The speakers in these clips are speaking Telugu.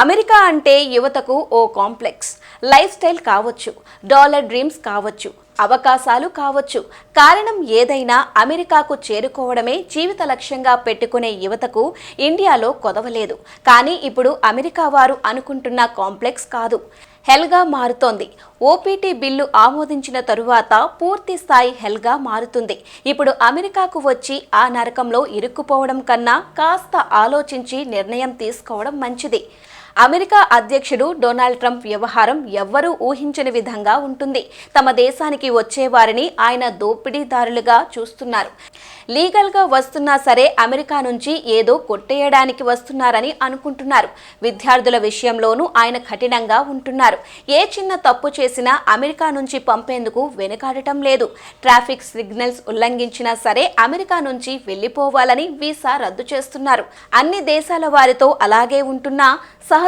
అమెరికా అంటే యువతకు ఓ కాంప్లెక్స్. లైఫ్ స్టైల్ కావచ్చు డాలర్ డ్రీమ్స్ కావచ్చు అవకాశాలు కావచ్చు. కారణం ఏదైనా అమెరికాకు చేరుకోవడమే జీవిత లక్ష్యంగా పెట్టుకునే యువతకు ఇండియాలో కొదవలేదు. కానీ ఇప్పుడు అమెరికా వారు అనుకుంటున్న కాంప్లెక్స్ కాదు. హెల్గా మారుతోంది. ఓపీటీ బిల్లు ఆమోదించిన తరువాత పూర్తి స్థాయి హెల్గా మారుతుంది. ఇప్పుడు అమెరికాకు వచ్చి ఆ నరకంలో ఇరుక్కుపోవడం కన్నా కాస్త ఆలోచించి నిర్ణయం తీసుకోవడం మంచిది. అమెరికా అధ్యక్షుడు డొనాల్డ్ ట్రంప్ వ్యవహారం ఎవ్వరూ ఊహించని విధంగా ఉంటుంది. తమ దేశానికి వచ్చేవారిని ఆయన దోపిడీదారులుగా చూస్తున్నారు. లీగల్గా వస్తున్నా సరే అమెరికా నుంచి ఏదో కొట్టేయడానికి వస్తున్నారని అనుకుంటున్నారు. విద్యార్థుల విషయంలోనూ ఆయన కఠినంగా ఉంటున్నారు. ఏ చిన్న తప్పు చేసినా అమెరికా నుంచి పంపేందుకు వెనుకాడటం లేదు. ట్రాఫిక్ సిగ్నల్స్ ఉల్లంఘించినా సరే అమెరికా నుంచి వెళ్ళిపోవాలని వీసా రద్దు చేస్తున్నారు. అన్ని దేశాల వారితో అలాగే ఉంటున్నా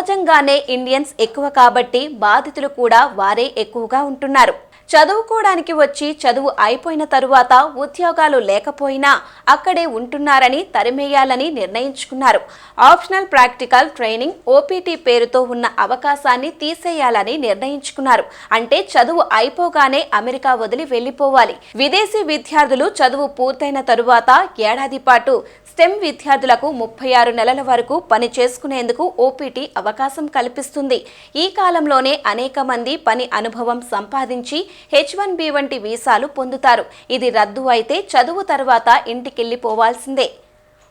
సహజంగానే ఇండియన్స్ ఎక్కువ కాబట్టి బాధితులు కూడా వారే ఎక్కువగా ఉంటున్నారు. చదువుకోవడానికి వచ్చి చదువు అయిపోయిన తరువాత ఉద్యోగాలు లేకపోయినా అక్కడే ఉంటున్నారని తరిమేయాలని నిర్ణయించుకున్నారు. ఆప్షనల్ ప్రాక్టికల్ ట్రైనింగ్ ఓపీటీ పేరుతో ఉన్న అవకాశాన్ని తీసేయాలని నిర్ణయించుకున్నారు. అంటే చదువు అయిపోగానే అమెరికా వదిలి వెళ్ళిపోవాలి విదేశీ విద్యార్థులు చదువు పూర్తయిన తరువాత ఏడాది పాటు స్టెమ్ విద్యార్థులకు ముప్పై ఆరు నెలల వరకు పని చేసుకునేందుకు ఓపీటీ అవకాశం అవకాశం కల్పిస్తుంది. ఈ కాలంలోనే అనేక మంది పని అనుభవం సంపాదించి హెచ్ వన్ బి వంటి వీసాలు పొందుతారు. ఇది రద్దు అయితే చదువు తర్వాత ఇంటికెళ్ళిపోవాల్సిందే.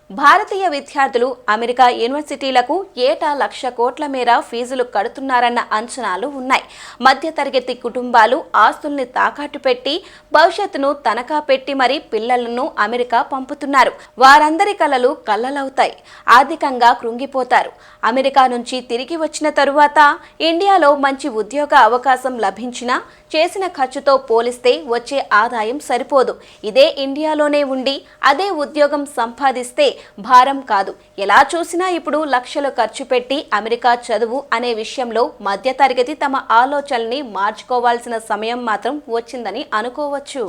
భారతీయ విద్యార్థులు అమెరికా యూనివర్సిటీలకు ఏటా లక్ష కోట్ల మేర ఫీజులు కడుతున్నారన్న అంచనాలు ఉన్నాయి. మధ్యతరగతి కుటుంబాలు ఆస్తుల్ని తాకట్టు పెట్టి భవిష్యత్తును తనఖా పెట్టి మరీ పిల్లలను అమెరికా పంపుతున్నారు. వారందరి కలలు కళ్ళలవుతాయి. ఆర్థికంగా కృంగిపోతారు. అమెరికా నుంచి తిరిగి వచ్చిన తరువాత ఇండియాలో మంచి ఉద్యోగ అవకాశం లభించినా చేసిన ఖర్చుతో పోలిస్తే వచ్చే ఆదాయం సరిపోదు. ఇదే ఇండియాలోనే ఉండి అదే ఉద్యోగం సంపాదిస్తే భారం కాదు. ఎలా చూసినా ఇప్పుడు లక్షలు ఖర్చు పెట్టి అమెరికా చదువు అనే విషయంలో మధ్యతరగతి తమ ఆలోచనల్ని మార్చుకోవాల్సిన సమయం మాత్రం వచ్చిందని అనుకోవచ్చు.